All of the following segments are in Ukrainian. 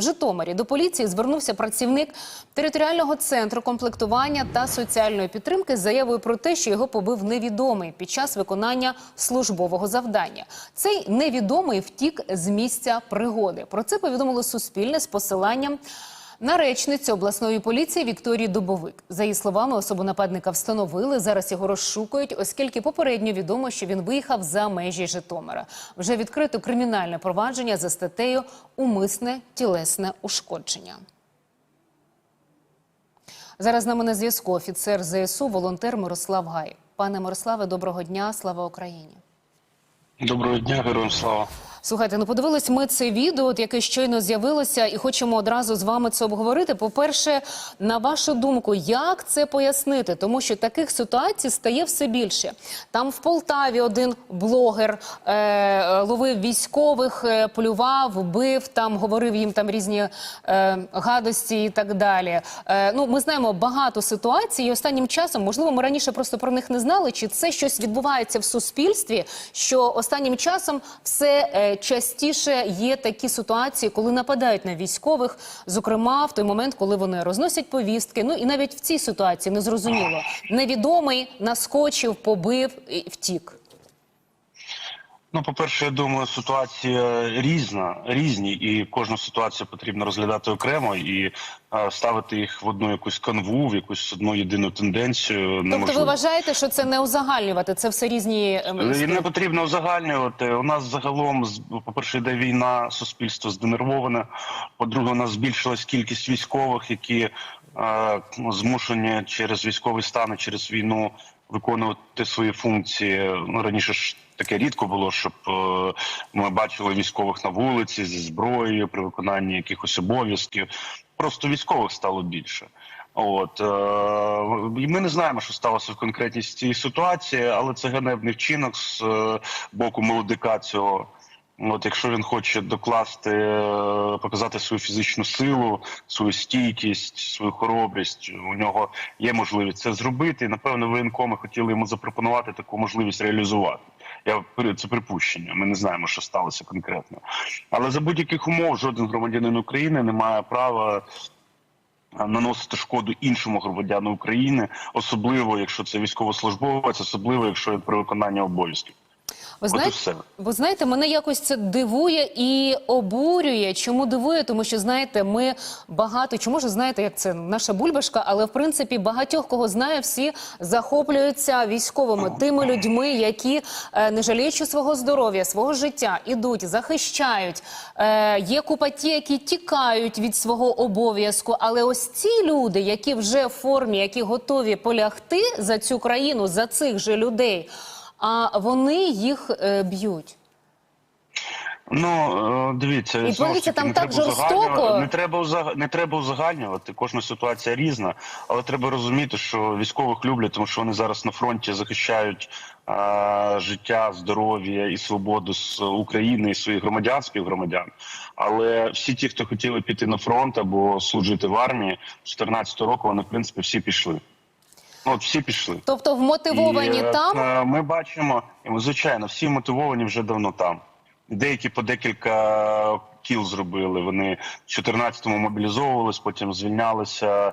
В Житомирі до поліції звернувся працівник територіального центру комплектування та соціальної підтримки з заявою про те, що його побив невідомий під час виконання службового завдання. Цей невідомий втік з місця пригоди. Про це повідомило Суспільне з посиланням. На речницю обласної поліції Вікторії Дубовик. За її словами, особу нападника встановили. Зараз його розшукують, оскільки попередньо відомо, що він виїхав за межі Житомира. Вже відкрито кримінальне провадження за статтею Умисне тілесне ушкодження. Зараз з нами на зв'язку офіцер ЗСУ, волонтер Мирослав Гай. Пане Мирославе, доброго дня, слава Україні. Доброго дня, героям слава. Слухайте, ну подивились ми це відео, яке щойно з'явилося, і хочемо одразу з вами це обговорити. По-перше, на вашу думку, як це пояснити? Тому що таких ситуацій стає все більше. Там в Полтаві один блогер е, ловив військових, е, плював, бив, там говорив їм там різні е, гадості і так далі. Е, ну, ми знаємо багато ситуацій. І останнім часом, можливо, ми раніше просто про них не знали, чи це щось відбувається в суспільстві, що останнім часом все е, частіше є такі ситуації, коли нападають на військових, зокрема в той момент, коли вони розносять повістки. Ну і навіть в цій ситуації незрозуміло. Невідомий наскочив, побив і втік. Ну, по-перше, я думаю, ситуація різна, різні, і кожну ситуацію потрібно розглядати окремо і е, ставити їх в одну якусь канву, в якусь одну єдину тенденцію. Тобто, ви вважаєте, що це не узагальнювати? Це все різні І не потрібно узагальнювати. У нас загалом з- по-перше, йде війна, суспільство зденервоване. По-друге, у нас збільшилась кількість військових, які е, змушені через військовий стан через війну виконувати свої функції. Ну раніше ж таке рідко було, щоб е, ми бачили військових на вулиці зі зброєю при виконанні якихось обов'язків. Просто військових стало більше. От е, і ми не знаємо, що сталося в конкретній цій ситуації, але це ганебний вчинок з е, боку молодика цього. От якщо він хоче докласти, е, показати свою фізичну силу, свою стійкість, свою хоробрість, у нього є можливість це зробити. І напевно воєнкоми хотіли йому запропонувати таку можливість реалізувати. Я це припущення. Ми не знаємо, що сталося конкретно. Але за будь-яких умов жоден громадянин України не має права наносити шкоду іншому громадяну України, особливо якщо це військовослужбовець, особливо якщо при виконанні обов'язків. Ви От знаєте, мене якось це дивує і обурює. Чому дивує? Тому що знаєте, ми багато чому ж знаєте, як це наша бульбашка, але в принципі багатьох кого знає, всі захоплюються військовими тими людьми, які е, не жаліючи свого здоров'я, свого життя, ідуть, захищають. Е, є купа ті, які тікають від свого обов'язку. Але ось ці люди, які вже в формі, які готові полягти за цю країну, за цих же людей а вони їх е, б'ють. Ну е, дивіться, І таки, там не так треба жорстоко. Не треба не треба узагальнювати. Кожна ситуація різна, але треба розуміти, що військових люблять, тому що вони зараз на фронті захищають е, життя, здоров'я і свободу з України і своїх громадян, співгромадян. Але всі ті, хто хотіли піти на фронт або служити в армії, з 14 року вони в принципі всі пішли. Ну, От всі пішли. Тобто вмотивовані І, е, там. е, Ми бачимо, звичайно, всі мотивовані вже давно там. Деякі по декілька кіл зробили. Вони в 14-му мобілізовувались, потім звільнялися,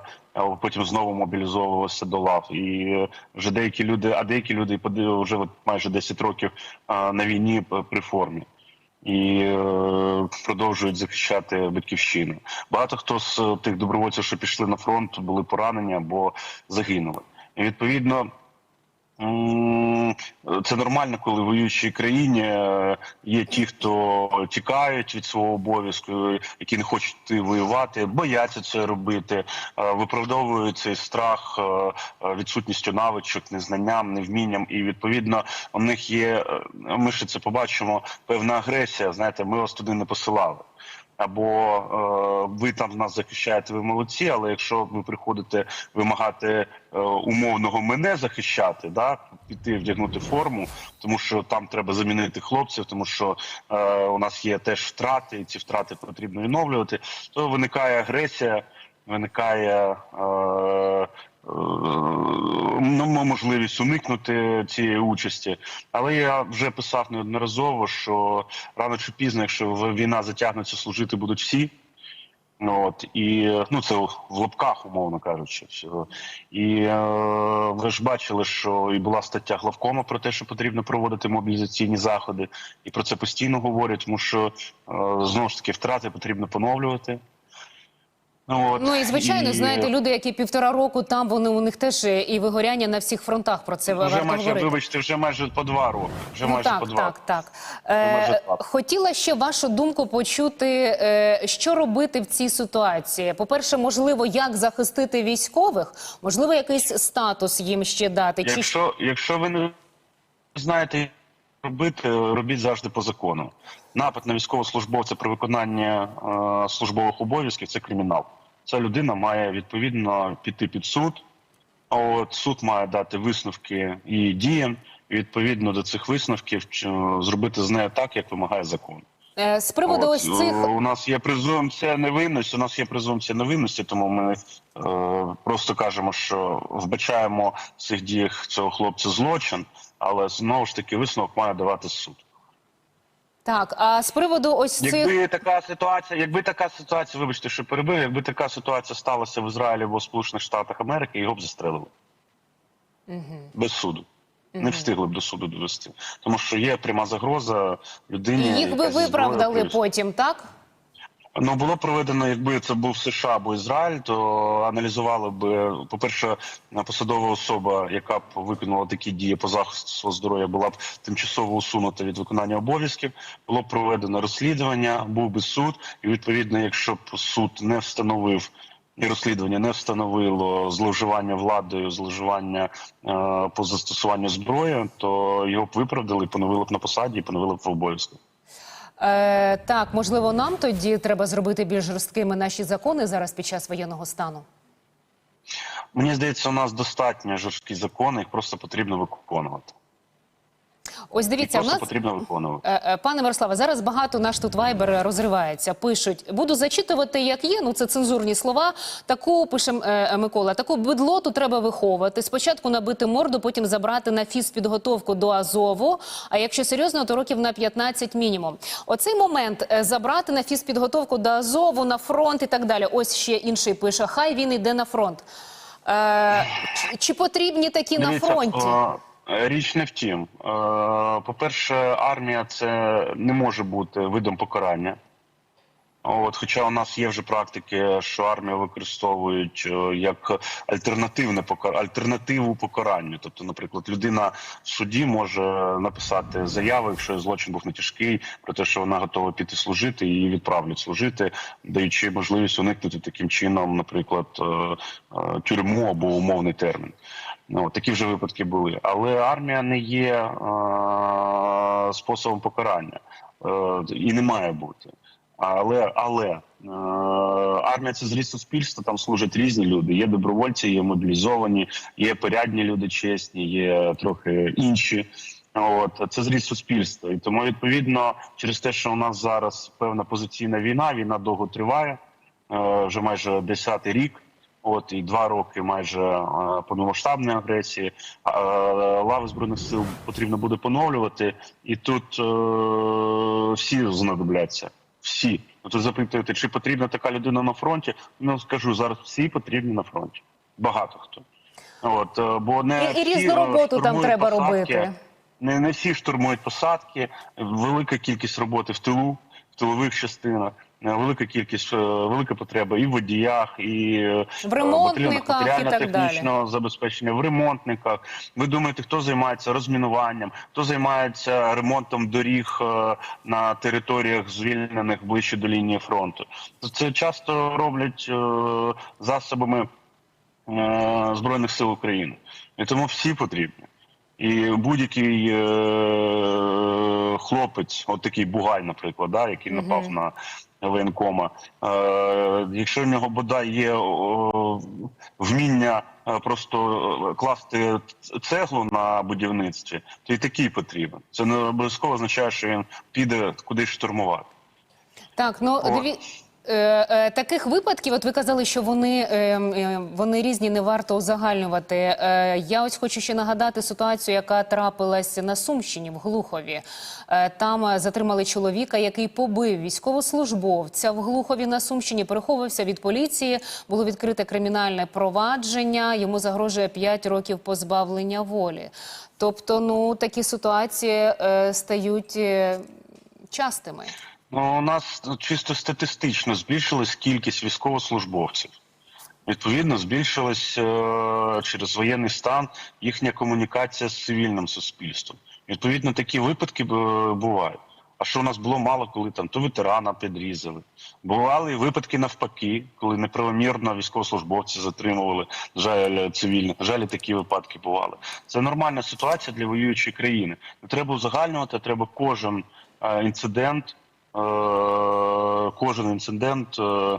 потім знову мобілізовувалися до лав. І е, вже деякі люди, а деякі люди вже от майже 10 років е, на війні при формі. І е, продовжують захищати батьківщину. Багато хто з е, тих добровольців, що пішли на фронт, були поранені або загинули. Відповідно це нормально, коли в воюючій країні е, є ті, хто тікають від свого обов'язку, які не хочуть воювати, бояться це робити, е, виправдовують цей страх е, відсутністю навичок, незнанням, невмінням. І відповідно у них є. Ми ще це побачимо. Певна агресія. Знаєте, ми вас туди не посилали. Або е, ви там нас захищаєте, ви молодці. Але якщо ви приходите вимагати е, умовного мене захищати, да піти вдягнути форму, тому що там треба замінити хлопців, тому що е, у нас є теж втрати, і ці втрати потрібно відновлювати, то виникає агресія, виникає. Е, можливість уникнути цієї участі. Але я вже писав неодноразово, що рано чи пізно, якщо війна затягнеться, служити будуть всі. От і ну це в лапках, умовно кажучи, всього. І е, ви ж бачили, що і була стаття главкома про те, що потрібно проводити мобілізаційні заходи, і про це постійно говорять, тому що е, знову ж таки втрати потрібно поновлювати. Ну, от, Ну і звичайно, і знаєте, люди, які півтора року там, вони у них теж і вигоряння на всіх фронтах. Про це вже варто майже, говорити. вибачте, вже майже по два роки. Вже Ну, майже так, по два. так, так. Е, хотіла ще вашу думку почути, е, що робити в цій ситуації. По-перше, можливо, як захистити військових, можливо, якийсь статус їм ще дати. Чи Якщо, якщо ви не знаєте, як робити, робіть завжди по закону. Напад на військовослужбовця при виконанні е, службових обов'язків це кримінал. Ця людина має відповідно піти під суд. А от суд має дати висновки її діям, і відповідно до цих висновків зробити з нею так, як вимагає закон. Е, з приводу От, ось цих е, у нас є презумпція невинності. У нас є презумпція невинності, тому ми е, просто кажемо, що вбачаємо в цих діях цього хлопця злочин, але знову ж таки висновок має давати суд. Так, а з приводу ось цих Якби така ситуація, якби така ситуація, вибачте, що перебив, якби така ситуація сталася в Ізраїлі або в Сполучених Штатах Америки, його б застрелили без суду. Не встигли б до суду довести, тому що є пряма загроза людині. їх би виправдали зброя, потім, так? Ну було проведено, якби це був США або Ізраїль, то аналізували б, по-перше, посадова особа, яка б виконала такі дії по захисту свого здоров'я, була б тимчасово усунута від виконання обов'язків. Було б проведено розслідування, був би суд, і відповідно, якщо б суд не встановив. І розслідування не встановило зловживання владою, зловживання е, по застосуванню зброї, то його б виправдали, поновили б на посаді поновили б в обов'язках. Е, так, можливо, нам тоді треба зробити більш жорсткими наші закони зараз під час воєнного стану. Мені здається, у нас достатньо жорсткі закони, їх просто потрібно виконувати. Ось дивіться, просто нас потрібно виконувати. Е, е, Пане Мирославе, зараз багато наш тут вайбер розривається. Пишуть, буду зачитувати, як є. Ну це цензурні слова. Таку пише е, Микола. Таку бедлоту треба виховувати. Спочатку набити морду, потім забрати на фізпідготовку до Азову. А якщо серйозно, то років на 15 мінімум. Оцей момент забрати на фізпідготовку до Азову, на фронт і так далі. Ось ще інший пише. Хай він йде на фронт. Е, чи, потрібні такі на фронті? е, Річ не в тім. Е, По-перше, армія це не може бути видом покарання. От, хоча у нас є вже практики, що армію використовують е, як альтернативне покар... альтернативу покаранню. Тобто, наприклад, людина в суді може написати заяву, якщо злочин був не тяжкий, про те, що вона готова піти служити, і її відправлять служити, даючи можливість уникнути таким чином, наприклад, е, е, тюрму або умовний термін. Ну, такі вже випадки були. Але армія не є е, способом покарання е, і не має бути. Але але е, армія це зріст суспільства, там служать різні люди. Є добровольці, є мобілізовані, є порядні люди, чесні, є трохи інші. От це зріст суспільства, і тому відповідно через те, що у нас зараз певна позиційна війна, війна довго триває е, вже майже десятий рік. От і два роки майже е, повномасштабної агресії. Е, лави збройних сил потрібно буде поновлювати, і тут е, всі знадобляться. Всі Ну, тут запитуєте, чи потрібна така людина на фронті? Ну скажу зараз, всі потрібні на фронті. Багато хто. От бо не І- і різну роботу там треба посадки. робити. Не, не всі штурмують посадки, велика кількість роботи в тилу, в тилових частинах, велика кількість, е, велика потреба і в водіях, і е, В ремонтниках матеріально-технічного забезпечення, в ремонтниках. Ви думаєте, хто займається розмінуванням, хто займається ремонтом доріг е, на територіях звільнених ближче до лінії фронту? Це часто роблять е, засобами е, Збройних сил України. І тому всі потрібні. І будь-який е, хлопець, от такий бугай, наприклад, да, який напав на воєнкома, е, якщо в нього бодай є о, вміння е, просто класти цеглу на будівництві, то і такий потрібен. Це не обов'язково означає, що він піде кудись штурмувати. Так, ну О. Е, е, таких випадків, от ви казали, що вони, е, вони різні, не варто узагальнювати. Я ось хочу ще нагадати ситуацію, яка трапилась на Сумщині в Глухові. Там затримали чоловіка, який побив військовослужбовця в Глухові на Сумщині, переховувався від поліції. Було відкрите кримінальне провадження. Йому загрожує 5 років позбавлення волі. Тобто, ну такі ситуації стають частими. Ну, у нас чисто статистично збільшилась кількість військовослужбовців. Відповідно, збільшилась е, через воєнний стан їхня комунікація з цивільним суспільством. Відповідно, такі випадки е, бувають. А що у нас було мало, коли там то ветерана підрізали. Бували і випадки навпаки, коли неправомірно військовослужбовці затримували. Жаль, цивільних. Жаль, такі випадки бували. Це нормальна ситуація для воюючої країни. Не треба узагальнювати, треба кожен е, інцидент, кожен інцидент. Е,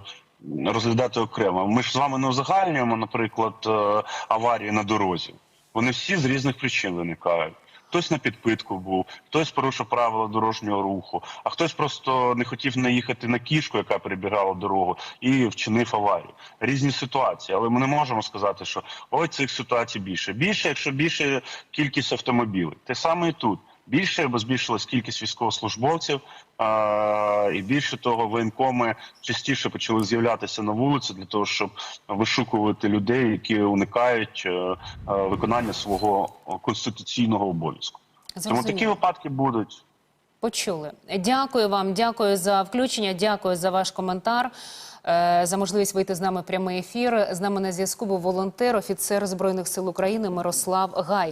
Розглядати окремо. Ми ж з вами не узагальнюємо, наприклад, е, аварії на дорозі. Вони всі з різних причин виникають. Хтось на підпитку був, хтось порушив правила дорожнього руху, а хтось просто не хотів наїхати на кішку, яка перебігала дорогу, і вчинив аварію. Різні ситуації, але ми не можемо сказати, що ой, цих ситуацій більше. Більше, якщо більше кількість автомобілів. Те саме і тут. Більше, бо збільшилась кількість військовослужбовців, а, і більше того, воєнкоми частіше почали з'являтися на вулиці для того, щоб вишукувати людей, які уникають е, е, виконання свого конституційного обов'язку. Тому такі випадки будуть. Почули. Дякую вам, дякую за включення, дякую за ваш коментар, е, за можливість вийти з нами в прямий ефір. З нами на зв'язку був волонтер, офіцер Збройних сил України Мирослав Гай.